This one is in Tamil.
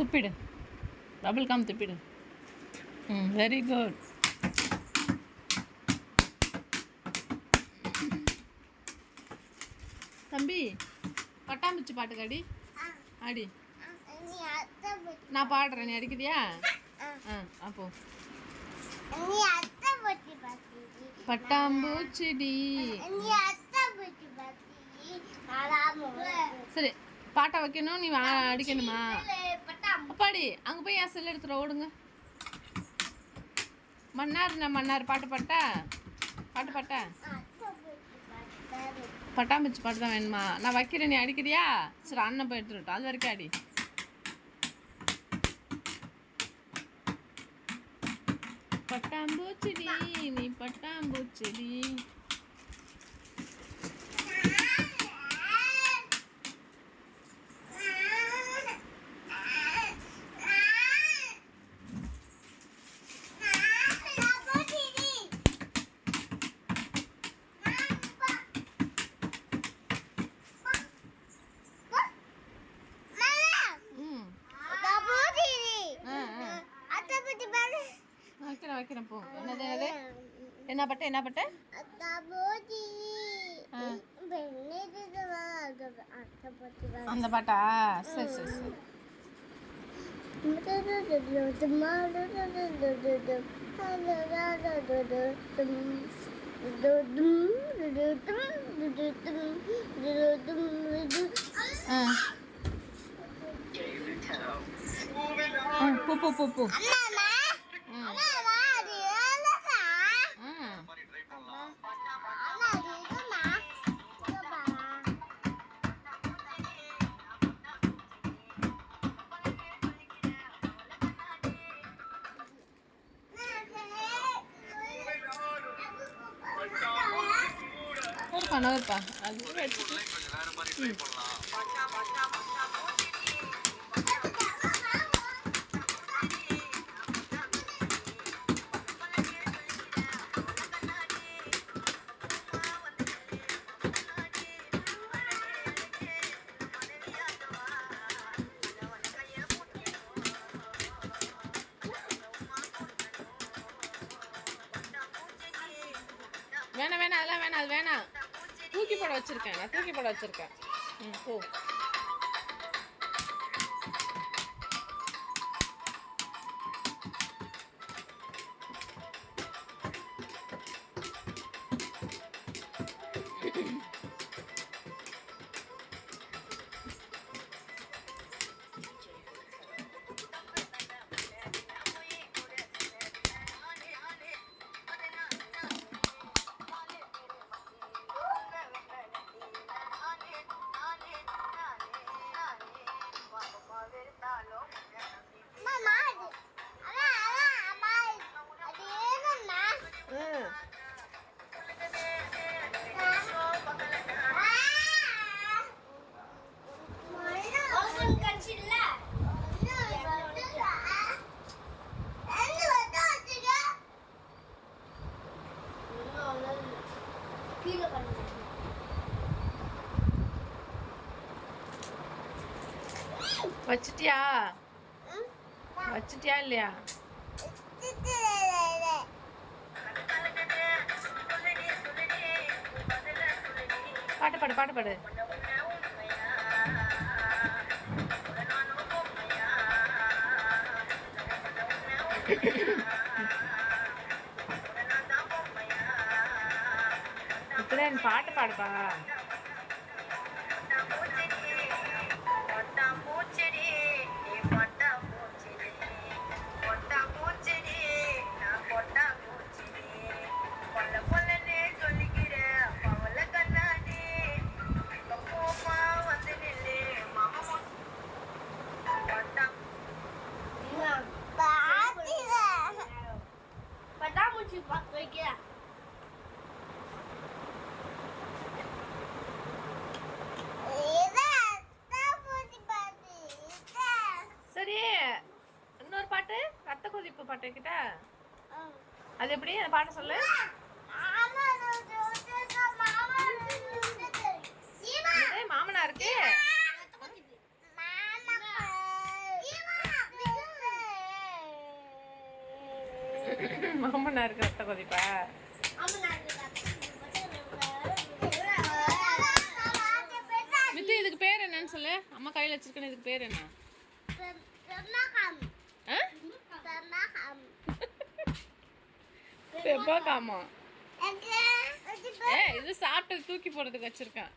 துப்பிடு. Double com துப்பிடு. ம் வெரி குட் தம்பி பட்டாம்பூச்சி பாட்டு காடி ஆடி. நான் பாடுறேன் நீ அடிக்கிறியா? ஆ அப்போ பட்டாம்பூச்சிடி சரி பாட்டை வைக்கணும் நீ அடிக்கணுமா? அப்பாடி அங்கே போய் என் செல் எடுத்துகிற ஓடுங்க. மன்னார் நான் மன்னார் பாட்டு பாட்டா? பாட்டு பாட்டா? பட்டாம்பூச்சி பாட்டு தான் வேணுமா? நான் வைக்கிறேன் நீ அடிக்கிறியா? சரி அண்ணன் போய் எடுத்துட்டோம் அது வரைக்கும் அடி. பட்டாம்பூச்சிடி நீ பட்டாம்பூச்சிடி. வைக்கிறேன் போ. என்னது என்னது என்ன பட்ட என்ன பட்ட. அந்த பாட்டா? சரி சரி சரி. போ போ போ போ. பண்ண நகர்ப்பா அது கூட வேணாம் வேணாம் அதெல்லாம் வேணாம் அது வேணாம். போட வச்சிருக்கேன். நான் தூக்கி போட வச்சிருக்கேன். ம் போ. வச்சிட்டியா? வச்சிட்டியா இல்லையா? பாட்டு பாடு பாட்டு பாடு. இப்பதான் பாட்டு பாடுப்பா. பாட்டு வைக்கிட்டா அது எப்படி? அந்த பாட்டு சொல்லு. மாமனா இருக்கு மாமனா இருக்கு ரத்த கொதிப்பா? இதுக்கு பேர் என்னன்னு சொல்லு. அம்மா கையில் வச்சிருக்கேன்னு இதுக்கு பேர் என்ன? ஆ செவ்வாய்க்காமா ஏ இது சாப்பிட்டு தூக்கி போடுறதுக்கு வச்சிருக்கேன்.